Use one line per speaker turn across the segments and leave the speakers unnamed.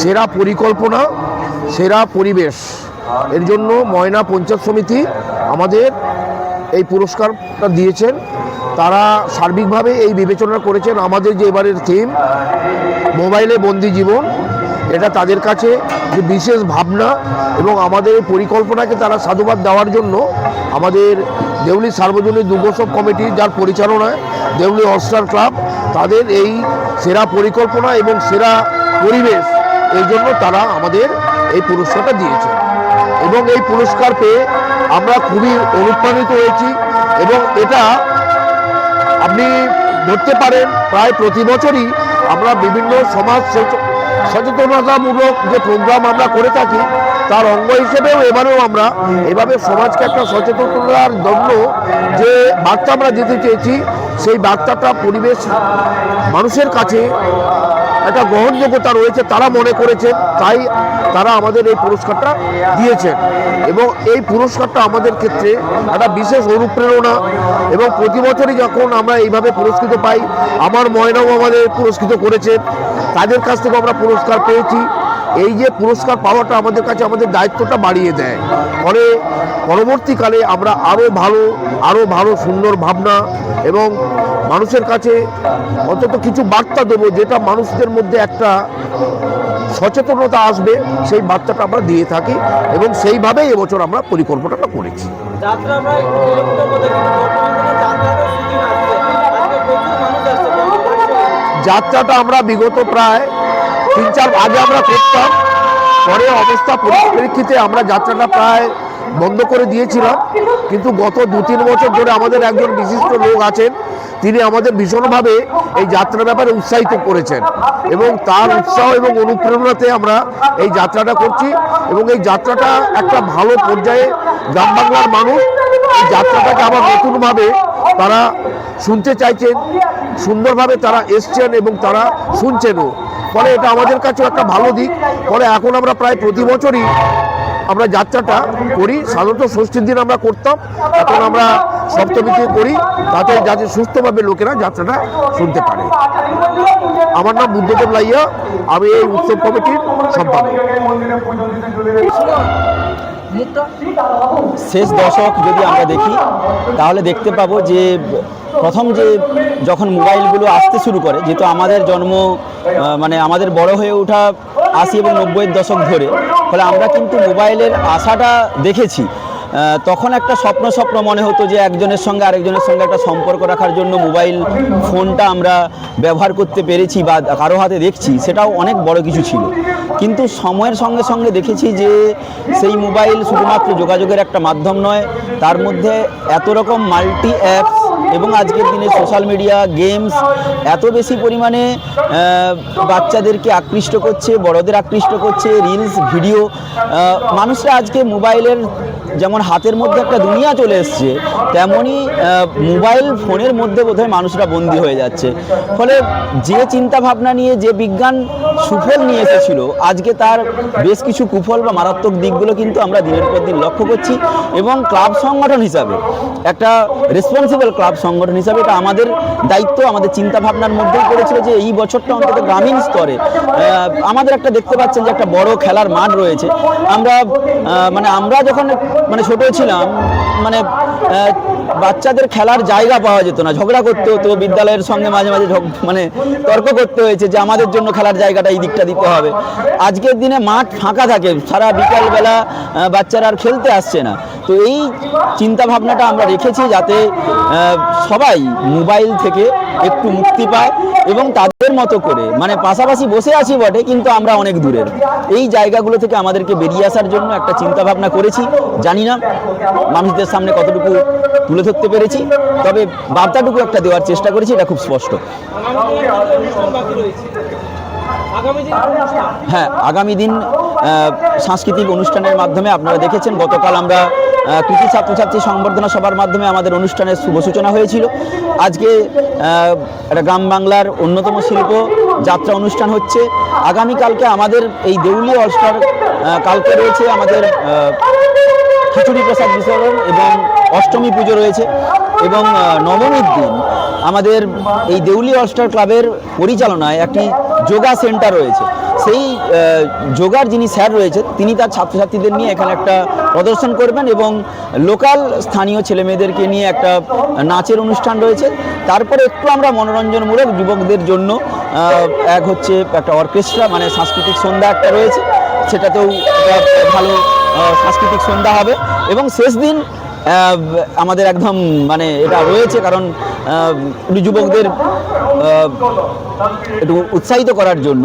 সেরা পরিকল্পনা, সেরা পরিবেশ। এর জন্য ময়না পঞ্চায়েত সমিতি আমাদের এই পুরস্কারটা দিয়েছেন। তারা সার্বিকভাবে এই বিবেচনা করেছেন আমাদের যে এবারের থিম মোবাইলে বন্দি জীবন, এটা তাদের কাছে যে বিশেষ ভাবনা এবং আমাদের পরিকল্পনাকে তারা সাধুবাদ দেওয়ার জন্য আমাদের দেউলি সার্বজনীন দুর্গোৎসব কমিটি যার পরিচালনায় দেউলি অস্টার ক্লাব, তাদের এই সেরা পরিকল্পনা এবং সেরা পরিবেশ এই জন্য তারা আমাদের এই পুরস্কারটা দিয়েছে। এবং এই পুরস্কার পেয়ে আমরা খুবই অনুপ্রাণিত হয়েছি এবং এটা আপনি ধরতে পারেন, প্রায় প্রতি বছরই আমরা বিভিন্ন সমাজ সচেতনতামূলক যে প্রোগ্রাম আমরা করে থাকি, তার অঙ্গ হিসেবেও এবারেও আমরা এভাবে সমাজকে একটা সচেতনতার জন্য যে বার্তা আমরা দিতে চেয়েছি সেই বার্তাটা পরিবেশ, মানুষের কাছে একটা গ্রহণযোগ্যতা রয়েছে তারা মনে করেছেন, তাই তারা আমাদের এই পুরস্কারটা দিয়েছেন। এবং এই পুরস্কারটা আমাদের ক্ষেত্রে একটা বিশেষ অনুপ্রেরণা এবং প্রতি বছরই যখন আমরা এইভাবে পুরস্কৃত পাই, আমার ময়নাও আমাদের পুরস্কৃত করেছেন, তাদের কাছ থেকে আমরা পুরস্কার পেয়েছি। এই যে পুরস্কার পাওয়াটা আমাদের কাছে আমাদের দায়িত্বটা বাড়িয়ে দেয় ফলে পরবর্তীকালে আমরা আরও ভালো আরও ভালো সুন্দর ভাবনা এবং মানুষের কাছে অন্তত কিছু বার্তা দেবো যেটা মানুষদের মধ্যে একটা সচেতনতা আসবে সেই বার্তাটা আমরা দিয়ে থাকি এবং সেইভাবেই এবছর আমরা পরিকল্পনাটা করেছি? যাত্রাটা আমরা বিগত প্রায় তিন চার আগে আমরা করতাম পরে অবস্থা পরিপ্রেক্ষিতে আমরা যাত্রাটা প্রায় বন্ধ করে দিয়েছিলাম। কিন্তু গত দু তিন বছর ধরে আমাদের একজন বিশিষ্ট লোক আছেন, তিনি আমাদের ভীষণভাবে এই যাত্রার ব্যাপারে উৎসাহিত করেছেন এবং তার উৎসাহ এবং অনুপ্রেরণাতে আমরা এই যাত্রাটা করছি এবং এই যাত্রাটা একটা ভালো পর্যায়ে গ্রাম বাংলার মানুষ এই যাত্রাটাকে আবার নতুনভাবে তারা শুনতে চাইছেন, সুন্দরভাবে তারা এসছেন এবং তারা শুনছেনও। ফলে এটা আমাদের কাছেও একটা ভালো দিক। ফলে এখন আমরা প্রায় প্রতি বছরই আমরা যাত্রাটা করি। সাধারণত ষষ্ঠীর দিন আমরা করতাম, এখন আমরা সপ্তমীতে করি। তাতে যাতে সুস্থভাবে লোকেরা যাত্রাটা শুনতে পারে। আমার নাম বুদ্ধদেব লাইয়া। আমি এই উৎসব কমিটির সম্পাদক।
শেষ দশক যদি আমরা দেখি, তাহলে দেখতে পাবো যে প্রথম যে যখন মোবাইলগুলো আসতে শুরু করে, যেহেতু আমাদের জন্ম মানে আমাদের বড় হয়ে ওঠা আশি এবং নব্বইয়ের দশক ধরে ফলে আমরা কিন্তু মোবাইলের আশাটা দেখেছি। তখন একটা স্বপ্ন স্বপ্ন মনে হতো যে একজনের সঙ্গে আরেকজনের সঙ্গে একটা সম্পর্ক রাখার জন্য মোবাইল ফোনটা আমরা ব্যবহার করতে পেরেছি বা কারও হাতে দেখছি, সেটাও অনেক বড় কিছু ছিল। কিন্তু সময়ের সঙ্গে সঙ্গে দেখেছি যে সেই মোবাইল শুধুমাত্র যোগাযোগের একটা মাধ্যম নয়, তার মধ্যে এত রকম মাল্টি অ্যাপস এবং আজকের দিনে সোশ্যাল মিডিয়া, গেমস এত বেশি পরিমাণে বাচ্চাদেরকে আকৃষ্ট করছে, বড়দের আকৃষ্ট করছে, রিলস, ভিডিও মানুষরা আজকে মোবাইলের যেমন হাতের মধ্যে একটা দুনিয়া চলে এসছে তেমনই মোবাইল ফোনের মধ্যে বোধহয় মানুষরা বন্দী হয়ে যাচ্ছে। ফলে যে চিন্তা ভাবনা নিয়ে, যে বিজ্ঞান সুফল নিয়ে এসেছিল, আজকে তার বেশ কিছু কুফল বা মারাত্মক দিকগুলো কিন্তু আমরা দিনের পর দিন লক্ষ্য করছি এবং ক্লাব সংগঠন হিসাবে, একটা রেসপন্সিবল ক্লাব সংগঠন হিসাবে এটা আমাদের দায়িত্ব, আমাদের চিন্তা ভাবনার মধ্যেই পড়েছিল যে এই বছরটা অন্তত গ্রামীণ স্তরে আমাদের একটা দেখতে পাচ্ছেন যে একটা বড় খেলার মাঠ রয়েছে। আমরা মানে আমরা যখন মানে ছোট ছিলাম মানে বাচ্চাদের খেলার জায়গা পাওয়া যেত না। ঝগড়া করতে হতো, বিদ্যালয়ের সঙ্গে মাঝে মাঝে মানে তর্ক করতে হয়েছে যে আমাদের জন্য খেলার জায়গাটা এই দিকটা দিতে হবে। আজকের দিনে মাঠ ফাঁকা থাকে, সারা বিকালবেলা বাচ্চারা আর খেলতে আসছে না। তো এই চিন্তা ভাবনাটা আমরা রেখেছি যাতে সবাই মোবাইল থেকে একটু মুক্তি পায় এবং তাদের মতো করে মানে পাশাপাশি বসে আছি বটে, কিন্তু আমরা অনেক দূরের। এই জায়গাগুলো থেকে আমাদেরকে বেরিয়ে আসার জন্য একটা চিন্তা ভাবনা করেছি। জানি না মানুষদের সামনে কতটুকু তুলে ধরতে পেরেছি। তবে বার্তাটুকু একটা দেওয়ার চেষ্টা করেছি, এটা খুব স্পষ্ট। হ্যাঁ আগামী দিন সাংস্কৃতিক অনুষ্ঠানের মাধ্যমে আপনারা দেখেছেন, গতকাল আমরা কৃতি ছাত্রছাত্রী সংবর্ধনা সভার মাধ্যমে আমাদের অনুষ্ঠানের শুভ সূচনা হয়েছিল। আজকে একটা গ্রাম বাংলার অন্যতম শিল্প যাত্রা অনুষ্ঠান হচ্ছে। আগামীকালকে আমাদের এই দেউলি অলস্টার কালকে রয়েছে আমাদের খিচুড়ি প্রসাদ বিতরণ এবং অষ্টমী পুজো রয়েছে এবং নবমীর দিন আমাদের এই দেউলি অলস্টার ক্লাবের পরিচালনায় একটি যোগা সেন্টার রয়েছে। সেই যোগার যিনি স্যার রয়েছে তিনি তার ছাত্রছাত্রীদের নিয়ে এখানে একটা প্রদর্শন করবেন এবং লোকাল স্থানীয় ছেলেমেয়েদেরকে নিয়ে একটা নাচের অনুষ্ঠান রয়েছে। তারপরে একটু আমরা মনোরঞ্জনমূলক যুবকদের জন্য এক হচ্ছে একটা অর্কেস্ট্রা মানে সাংস্কৃতিক সন্ধ্যা একটা রয়েছে। সেটাতেও ভালো সাংস্কৃতিক সন্ধ্যা হবে এবং শেষ দিন আমাদের একদম মানে এটা রয়েছে কারণ যুবকদের একটু উৎসাহিত করার জন্য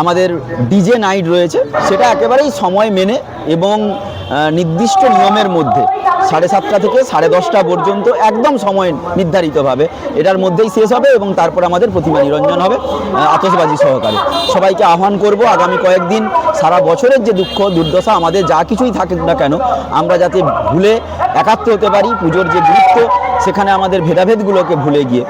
আমাদের ডিজে নাইট রয়েছে। সেটা একেবারেই সময় মেনে এবং নির্দিষ্ট নিয়মের মধ্যে সাড়ে সাতটা থেকে সাড়ে দশটা পর্যন্ত একদম সময় নির্ধারিতভাবে এটার মধ্যেই শেষ হবে এবং তারপর আমাদের প্রতিমা নিরঞ্জন হবে আহ, আতশবাজি সহকারে। সবাইকে আহ্বান করব আগামী কয়েকদিন সারা বছরের যে দুঃখ দুর্দশা আমাদের যা কিছুই থাকুক না কেন আমরা যাতে ভুলে একাত্ম হতে পারি পুজোর যে গুরুত্ব সেখানে আমাদের ভেদাভেদগুলোকে ভুলে গিয়ে।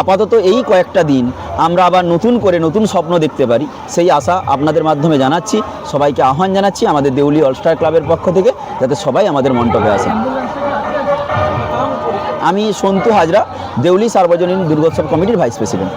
আপাতত এই কয়েকটা দিন আমরা আবার নতুন করে নতুন স্বপ্ন দেখতে পারি। সেই আশা আপনাদের মাধ্যমে জানাচ্ছি, সবাইকে আহ্বান জানাচ্ছি আমাদের দেউলি অলস্টার ক্লাবের পক্ষ থেকে, যাতে সবাই আমাদের মণ্ডপে আসেন আমি সন্তু হাজরা, দেউলি সার্বজনীন দুর্গোৎসব কমিটির ভাইস প্রেসিডেন্ট